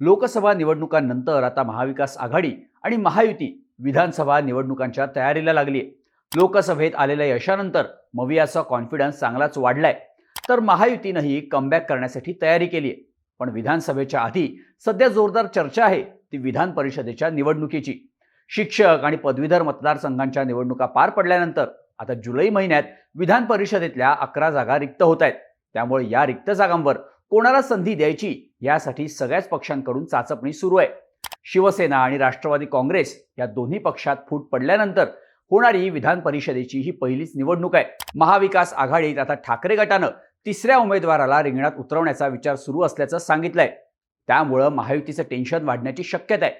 लोकसभा निवडणुकांनंतर आता महाविकास आघाडी आणि महायुती विधानसभा निवडणुकांच्या तयारीला लागली आहे लोकसभेत आलेल्या यशानंतर मवियाचा कॉन्फिडन्स चांगलाच वाढलाय. तर महायुतीनंही कमबॅक करण्यासाठी तयारी केली आहे पण विधानसभेच्या आधी सध्या जोरदार चर्चा आहे ती विधान परिषदेच्या निवडणुकीची. शिक्षक आणि पदवीधर मतदारसंघांच्या निवडणुका पार पडल्यानंतर आता जुलै महिन्यात विधान परिषदेतल्या अकरा जागा रिक्त होत आहेत. त्यामुळे या रिक्त जागांवर कोणाला संधी द्यायची यासाठी सगळ्याच पक्षांकडून चाचपणी सुरू आहे. शिवसेना आणि राष्ट्रवादी काँग्रेस या दोन्ही पक्षात फूट पडल्यानंतर होणारी विधान परिषदेची ही पहिलीच निवडणूक आहे. महाविकास आघाडीत आता ठाकरे गटानं तिसऱ्या उमेदवाराला रिंगणात उतरवण्याचा विचार सुरू असल्याचं सांगितलंय. त्यामुळं महायुतीचं टेन्शन वाढण्याची शक्यता आहे.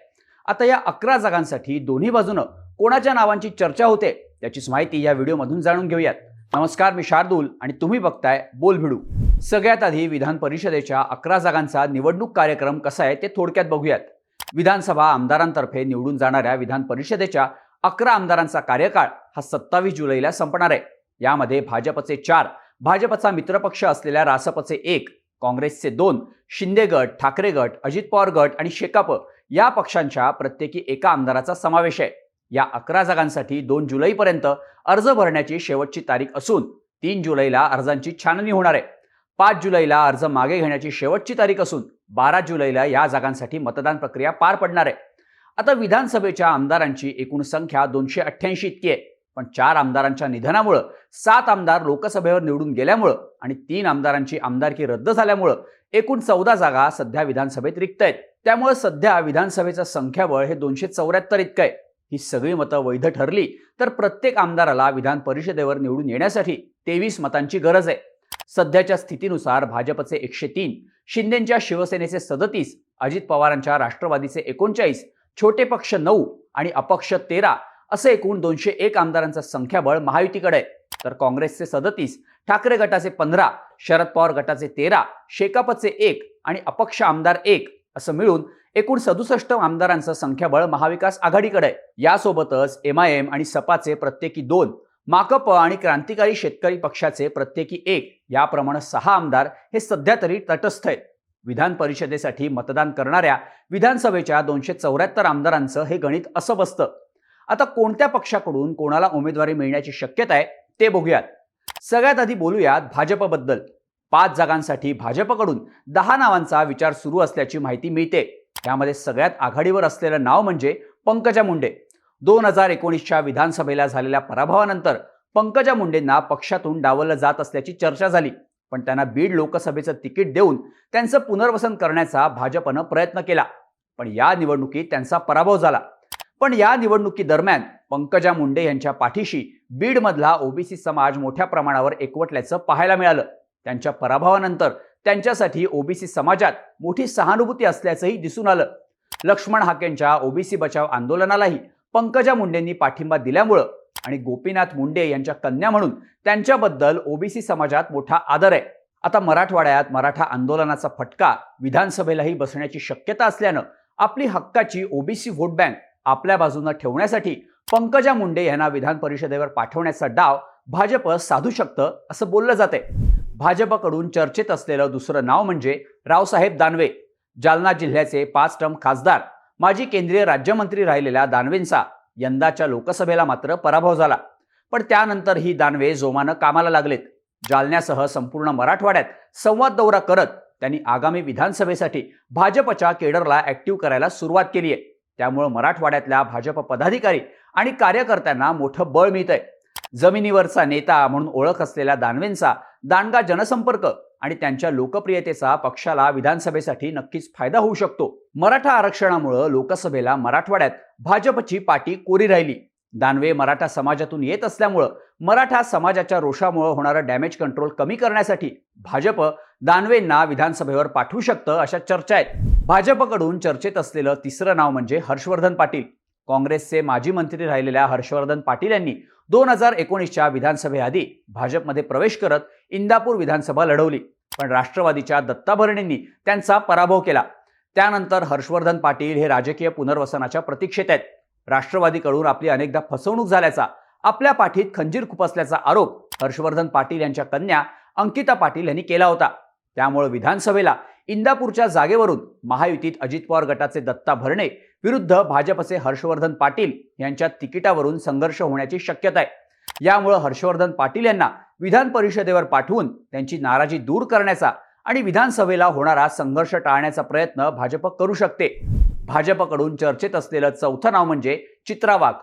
आता या अकरा जागांसाठी दोन्ही बाजूनं कोणाच्या नावांची चर्चा होते त्याचीच माहिती या व्हिडिओमधून जाणून घेऊयात. नमस्कार मी शार्दूल आणि तुम्ही बघताय बोल भिडू. सगळ्यात आधी विधान परिषदेच्या अकरा जागांचा निवडणूक कार्यक्रम कसा आहे ते थोडक्यात बघूयात. विधानसभा आमदारांतर्फे निवडून जाणाऱ्या विधान परिषदेच्या अकरा आमदारांचा कार्यकाळ हा सत्तावीस जुलैला संपणार आहे. यामध्ये भाजपचे चार भाजपचा मित्रपक्ष असलेल्या रासपचे एक काँग्रेसचे दोन शिंदे गट ठाकरे गट अजित पवार गट आणि शेकाप या पक्षांच्या प्रत्येकी एका आमदाराचा समावेश आहे. या अकरा जागांसाठी दोन जुलैपर्यंत अर्ज भरण्याची शेवटची तारीख असून तीन जुलैला अर्जांची छाननी होणार आहे. पाच जुलैला अर्ज मागे घेण्याची शेवटची तारीख असून बारा जुलैला या जागांसाठी मतदान प्रक्रिया पार पडणार आहे. आता विधानसभेच्या आमदारांची एकूण संख्या दोनशे अठ्ठ्याऐंशी इतकी आहे. पण चार आमदारांच्या निधनामुळं सात आमदार लोकसभेवर निवडून गेल्यामुळं आणि तीन आमदारांची आमदारकी रद्द झाल्यामुळं एकूण चौदा जागा सध्या विधानसभेत रिक्त आहेत. त्यामुळे सध्या विधानसभेचं संख्याबळ हे दोनशे चौऱ्याहत्तर इतकं आहे. ही सगळी मतं वैध ठरली तर प्रत्येक आमदाराला विधान परिषदेवर निवडून येण्यासाठी तेवीस मतांची गरज आहे. सध्याच्या स्थितीनुसार भाजपचे एकशे तीन शिंदेच्या शिवसेनेचे सदतीस अजित पवारांच्या राष्ट्रवादीचे एकोणचाळीस छोटे पक्ष नऊ आणि अपक्ष तेरा असे एकूण दोनशे एक आमदारांचं संख्याबळ महायुतीकडे आहे. तर काँग्रेसचे सदतीस ठाकरे गटाचे पंधरा शरद पवार गटाचे तेरा शेकापचे एक आणि अपक्ष आमदार एक असं मिळून एकूण सदुसष्ट आमदारांचं संख्याबळ महाविकास आघाडीकडे आहे. यासोबतच एम आय एम आणि सपाचे प्रत्येकी दोन माकप आणि क्रांतिकारी शेतकरी पक्षाचे प्रत्येकी एक याप्रमाणे सहा आमदार हे सध्या तरी तटस्थ आहेत. विधान परिषदेसाठी मतदान करणाऱ्या विधानसभेच्या दोनशे चौऱ्याहत्तर आमदारांचं हे गणित असं बसतं. आता कोणत्या पक्षाकडून कोणाला उमेदवारी मिळण्याची शक्यता आहे ते बघूयात. सगळ्यात आधी बोलूयात भाजपबद्दल. पाच जागांसाठी भाजपकडून दहा नावांचा विचार सुरू असल्याची माहिती मिळते. त्यामध्ये सगळ्यात आघाडीवर असलेलं नाव म्हणजे पंकजा मुंडे. दोन हजार एकोणीसच्या विधानसभेला झालेल्या पराभवानंतर पंकजा मुंडेंना पक्षातून डावललं जात असल्याची चर्चा झाली. पण त्यांना बीड लोकसभेचं तिकीट देऊन त्यांचं पुनर्वसन करण्याचा भाजपनं प्रयत्न केला. पण या निवडणुकीत त्यांचा पराभव झाला. पण या निवडणुकीदरम्यान पंकजा मुंडे यांच्या पाठीशी बीडमधला ओबीसी समाज मोठ्या प्रमाणावर एकवटल्याचं पाहायला मिळालं. त्यांच्या पराभवानंतर त्यांच्यासाठी ओबीसी समाजात मोठी सहानुभूती असल्याचंही दिसून आलं. लक्ष्मण हाकेंच्या ओबीसी बचाव आंदोलनालाही पंकजा मुंडेंनी पाठिंबा दिल्यामुळं आणि गोपीनाथ मुंडे यांच्या कन्या म्हणून त्यांच्याबद्दल ओबीसी समाजात मोठा आदर आहे. आता मराठवाड्यात मराठा आंदोलनाचा फटका विधानसभेलाही बसण्याची शक्यता असल्यानं आपली हक्काची ओबीसी व्होट बँक आपल्या बाजूनं ठेवण्यासाठी पंकजा मुंडे यांना विधान परिषदेवर पाठवण्याचा डाव भाजप साधू शकतं असं बोललं जाते भाजपकडून चर्चेत असलेलं दुसरं नाव म्हणजे रावसाहेब दानवे जालना जिल्ह्याचे पाच टर्म खासदार. माजी केंद्रीय राज्यमंत्री राहिलेल्या दानवेंचा यंदाच्या लोकसभेला मात्र पराभव झाला. पण त्यानंतर ही दानवे जोमानं कामाला लागलेत. जालन्यासह संपूर्ण मराठवाड्यात संवाद दौरा करत त्यांनी आगामी विधानसभेसाठी भाजपच्या केडरला ऍक्टिव्ह करायला सुरुवात केली आहे त्यामुळं मराठवाड्यातल्या भाजप पदाधिकारी आणि कार्यकर्त्यांना मोठं बळ मिळतंय. जमिनीवरचा नेता म्हणून ओळख असलेल्या दानवेंचा दांडगा जनसंपर्क आणि त्यांच्या लोकप्रियतेचा पक्षाला विधानसभेसाठी नक्कीच फायदा होऊ शकतो. मराठा आरक्षणामुळं लोकसभेला मराठवाड्यात भाजपची पाठी कोरी राहिली. दानवे मराठा समाजातून येत असल्यामुळं मराठा समाजाच्या रोषामुळं होणारं डॅमेज कंट्रोल कमी करण्यासाठी भाजप दानवेंना विधानसभेवर पाठवू शकतं अशा चर्चा आहेत. भाजपकडून चर्चेत असलेलं तिसरं नाव म्हणजे हर्षवर्धन पाटील. काँग्रेसचे माजी मंत्री राहिलेल्या हर्षवर्धन पाटील यांनी दोन हजार एकोणीसच्या विधानसभेआधी भाजपमध्ये प्रवेश करत इंदापूर विधानसभा लढवली. पण राष्ट्रवादीच्या दत्ता भरणेंनी त्यांचा पराभव केला. त्यानंतर हर्षवर्धन पाटील हे राजकीय पुनर्वसनाच्या प्रतीक्षेत आहेत. राष्ट्रवादीकडून आपली अनेकदा फसवणूक झाल्याचा आपल्या पाठीत खंजीर खुपसल्याचा आरोप हर्षवर्धन पाटील यांच्या कन्या अंकिता पाटील यांनी केला होता. त्यामुळे विधानसभेला इंदापूरच्या जागेवरून महायुतीत अजित पवार गटाचे दत्ता भरणे विरुद्ध भाजपचे हर्षवर्धन पाटील यांच्या तिकिटावरून संघर्ष होण्याची शक्यता आहे. यामुळे हर्षवर्धन पाटील यांना विधान परिषदेवर पाठवून त्यांची नाराजी दूर करण्याचा आणि विधानसभेला होणारा संघर्ष टाळण्याचा प्रयत्न भाजप करू शकते. भाजपकडून चर्चेत असलेलं चौथं नाव म्हणजे चित्रा वाघ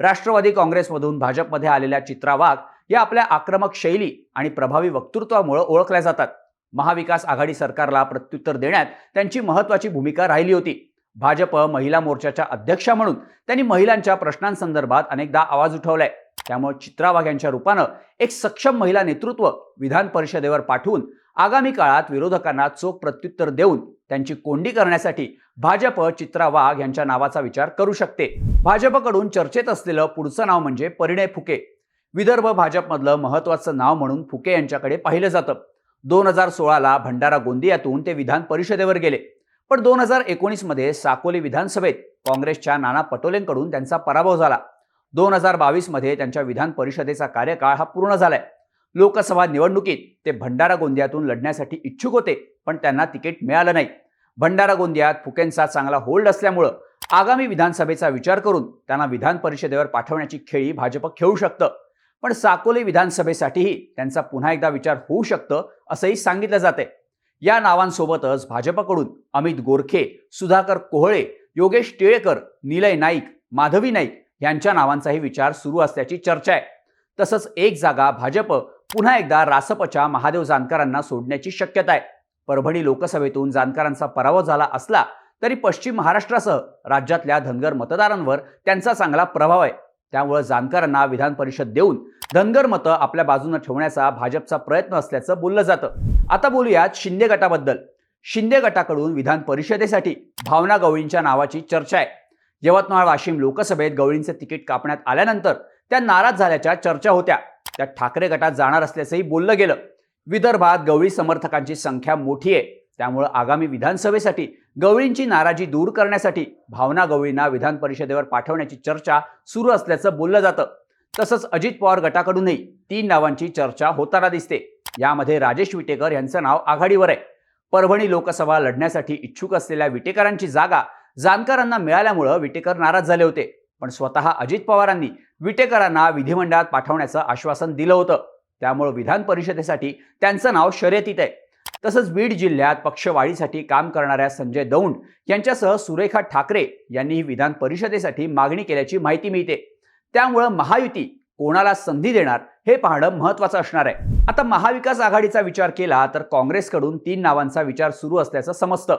राष्ट्रवादी काँग्रेसमधून भाजपमध्ये आलेल्या चित्रा वाघ या आपल्या आक्रमक शैली आणि प्रभावी वक्तृत्वामुळे ओळखल्या जातात. महाविकास आघाडी सरकारला प्रत्युत्तर देण्यात त्यांची महत्वाची भूमिका राहिली होती. भाजप महिला मोर्चाच्या अध्यक्षा म्हणून त्यांनी महिलांच्या प्रश्नांसंदर्भात अनेकदा आवाज उठवलाय. त्यामुळे चित्रा वाघ यांच्या रूपानं एक सक्षम महिला नेतृत्व विधान परिषदेवर पाठवून आगामी काळात विरोधकांना चोख प्रत्युत्तर देऊन त्यांची कोंडी करण्यासाठी भाजप चित्रा वाघ यांच्या नावाचा विचार करू शकते. भाजपकडून चर्चेत असलेलं पुढचं नाव म्हणजे परिणय फुके. विदर्भ भाजपमधलं महत्वाचं नाव म्हणून फुके यांच्याकडे पाहिलं जातं. दोन हजार सोळाला भंडारा गोंदियातून ते विधान परिषदेवर गेले. पण दोन हजार एकोणीसमध्ये साकोली विधानसभेत काँग्रेसच्या नाना पटोलेंकडून त्यांचा पराभव झाला. दोन हजार बावीसमध्ये त्यांच्या विधान परिषदेचा कार्यकाळ हा पूर्ण झालाय. लोकसभा निवडणुकीत ते भंडारा गोंदियातून लढण्यासाठी इच्छुक होते पण त्यांना तिकीट मिळालं नाही. भंडारा गोंदियात फुकेंचा चांगला होल्ड असल्यामुळं आगामी विधानसभेचा विचार करून त्यांना विधान परिषदेवर पाठवण्याची खेळी भाजप खेळू शकतं. पण साकोली विधानसभेसाठीही त्यांचा पुन्हा एकदा विचार होऊ शकतं असंही सांगितलं जाते या नावांसोबतच भाजपकडून अमित गोरखे सुधाकर कोहळे योगेश टिळेकर निलय नाईक माधवी नाईक यांच्या नावांचाही विचार सुरू असल्याची चर्चा आहे. तसंच एक जागा भाजप पुन्हा एकदा रासपच्या महादेव जानकरांना सोडण्याची शक्यता आहे. परभणी लोकसभेतून जानकरांचा पराभव झाला असला तरी पश्चिम महाराष्ट्रासह राज्यातल्या धनगर मतदारांवर त्यांचा चांगला प्रभाव आहे. त्यामुळे जानकरांना विधान परिषद देऊन धनगर मतं आपल्या बाजूनं ठेवण्याचा भाजपचा प्रयत्न असल्याचं बोललं जातं. आता बोलूयात शिंदे गटाबद्दल. शिंदे गटाकडून विधान परिषदेसाठी भावना गवळींच्या नावाची चर्चा आहे. यवतमाळ वाशिम लोकसभेत गवळींचे तिकीट कापण्यात आल्यानंतर त्या नाराज झाल्याच्या चर्चा होत्या. त्या ठाकरे गटात जाणार असल्याचंही बोललं गेलं. विदर्भात गवळी समर्थकांची संख्या मोठी आहे. त्यामुळं आगामी विधानसभेसाठी गवळींची नाराजी दूर करण्यासाठी भावना गवळींना विधान परिषदेवर पाठवण्याची चर्चा सुरू असल्याचं बोललं जातं. तसंच अजित पवार गटाकडूनही तीन नावांची चर्चा होताना दिसते. यामध्ये राजेश विटेकर यांचं नाव आघाडीवर आहे. परभणी लोकसभा लढण्यासाठी इच्छुक असलेल्या विटेकरांची जागा जानकरांना मिळाल्यामुळं विटेकर नाराज झाले होते. पण स्वतः अजित पवारांनी विटेकरांना विधिमंडळात पाठवण्याचं आश्वासन दिलं होतं. त्यामुळं विधान परिषदेसाठी त्यांचं नाव शर्यतीत आहे. तसंच बीड जिल्ह्यात पक्षवाढीसाठी काम करणाऱ्या संजय दौंड यांच्यासह सुरेखा ठाकरे यांनीही विधान परिषदेसाठी मागणी केल्याची माहिती मिळते. त्यामुळं महायुती कोणाला संधी देणार हे पाहणं महत्वाचं असणार आहे. आता महाविकास आघाडीचा विचार केला तर काँग्रेसकडून तीन नावांचा विचार सुरू असल्याचं समजतं.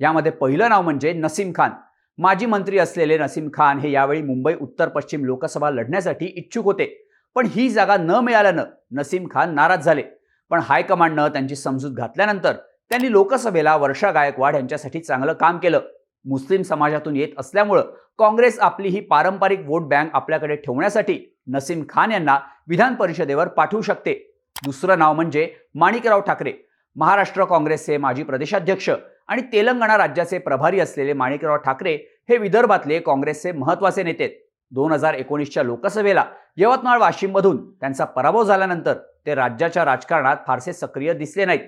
यामध्ये पहिलं नाव म्हणजे नसीम खान. माजी मंत्री असलेले नसीम खान हे यावेळी मुंबई उत्तर पश्चिम लोकसभा लढण्यासाठी इच्छुक होते. पण ही जागा न मिळाल्यानं नसीम खान नाराज झाले. पण हायकमांडनं त्यांची समजूत घातल्यानंतर त्यांनी लोकसभेला वर्षा गायकवाड यांच्यासाठी चांगलं काम केलं. मुस्लिम समाजातून येत असल्यामुळं काँग्रेस आपली ही पारंपरिक वोट बँक आपल्याकडे ठेवण्यासाठी नसीम खान यांना विधान परिषदेवर पाठवू शकते. दुसरं नाव म्हणजे माणिकराव ठाकरे. महाराष्ट्र काँग्रेसचे माजी प्रदेशाध्यक्ष आणि तेलंगणा राज्याचे प्रभारी असलेले माणिकराव ठाकरे हे विदर्भातले काँग्रेसचे महत्त्वाचे नेते दोन हजार एकोणीसच्या लोकसभेला यवतमाळ वाशिममधून त्यांचा पराभव झाल्यानंतर ते राज्याच्या राजकारणात फारसे सक्रिय दिसले नाहीत.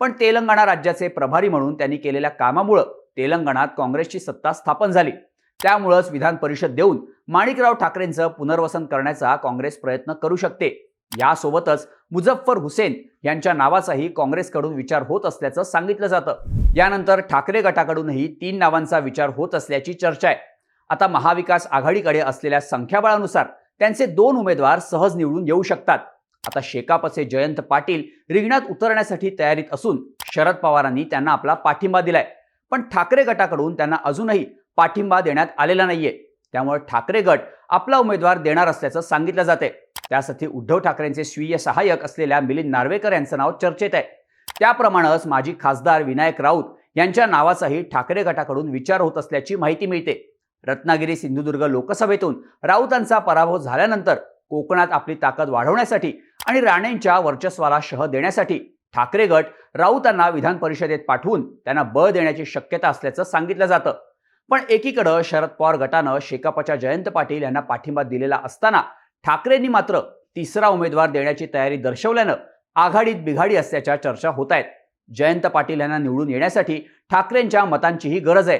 पण तेलंगणा राज्याचे प्रभारी म्हणून त्यांनी केलेल्या कामामुळं तेलंगणात काँग्रेसची सत्ता स्थापन झाली. त्यामुळंच विधान परिषद देऊन माणिकराव ठाकरेंचं पुनर्वसन करण्याचा काँग्रेस प्रयत्न करू शकते. यासोबतच मुझफ्फर हुसेन यांच्या नावाचाही काँग्रेसकडून विचार होत असल्याचं सांगितलं जातं. यानंतर ठाकरे गटाकडूनही तीन नावांचा विचार होत असल्याची चर्चा आहे. आता महाविकास आघाडीकडे असलेल्या संख्याबळानुसार त्यांचे दोन उमेदवार सहज निवडून येऊ शकतात. आता शेकापचे जयंत पाटील रिंगणात उतरण्यासाठी तयारीत असून शरद पवारांनी त्यांना आपला पाठिंबा दिलाय. पण ठाकरे गटाकडून त्यांना अजूनही पाठिंबा देण्यात आलेला नाहीये. त्यामुळे ठाकरे गट आपला उमेदवार देणार असल्याचं सांगितलं जाते त्यासाठी उद्धव ठाकरेंचे स्वीय सहाय्यक असलेल्या मिलिंद नार्वेकर यांचं नाव चर्चेत आहे. त्याप्रमाणेच माजी खासदार विनायक राऊत यांच्या नावाचाही ठाकरे गटाकडून विचार होत असल्याची माहिती मिळते. रत्नागिरी सिंधुदुर्ग लोकसभेतून राऊतांचा पराभव झाल्यानंतर कोकणात आपली ताकद वाढवण्यासाठी आणि राणेंच्या वर्चस्वाला शह देण्यासाठी ठाकरे गट राऊतांना विधान परिषदेत पाठवून त्यांना बळ देण्याची शक्यता असल्याचं सांगितलं जातं. पण एकीकडं शरद पवार गटानं शेकापच्या जयंत पाटील यांना पाठिंबा दिलेला असताना ठाकरेंनी मात्र तिसरा उमेदवार देण्याची तयारी दर्शवल्यानं आघाडीत बिघाडी असल्याच्या चर्चा होत आहेत. जयंत पाटील यांना निवडून येण्यासाठी ठाकरेंच्या मतांचीही गरज आहे.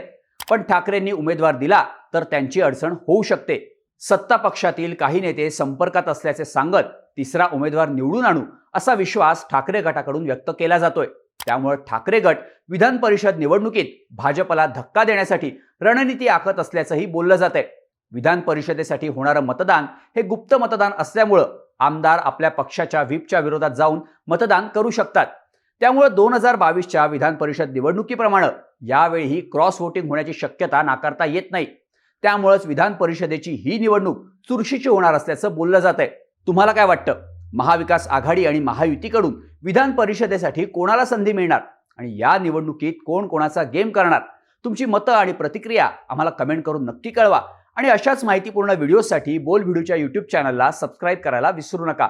पण ठाकरेंनी उमेदवार दिला तर त्यांची अडचण होऊ शकते. सत्ता पक्षातील काही नेते संपर्कात असल्याचे सांगत तिसरा उमेदवार निवडून आणू असा विश्वास ठाकरे गटाकडून व्यक्त केला जातोय. त्यामुळे ठाकरे गट विधान परिषद निवडणुकीत भाजपला धक्का देण्यासाठी रणनीती आखत असल्याचंही बोललं जात आहे विधान परिषदेसाठी होणारं मतदान हे गुप्त मतदान असल्यामुळं आमदार आपल्या पक्षाच्या व्हीपच्या विरोधात जाऊन मतदान करू शकतात. त्यामुळे दोन हजार बावीसच्या विधान परिषद निवडणुकीप्रमाणे यावेळीही क्रॉस वोटिंग होण्याची शक्यता नाकारता येत नाही. त्यामुळेच विधान परिषदेची ही निवडणूक चुरशीची होणार असल्याचं बोललं जात आहे तुम्हाला काय वाटतं? महाविकास आघाडी आणि महायुतीकडून विधान परिषदेसाठी कोणाला संधी मिळणार? आणि या निवडणुकीत कोण कोणाचा गेम करणार? तुमची मतं आणि प्रतिक्रिया आम्हाला कमेंट करून नक्की कळवा. आणि अशाच माहितीपूर्ण व्हिडिओसाठी बोल व्हिडिओच्या यूट्यूब चॅनलला सबस्क्राईब करायला विसरू नका.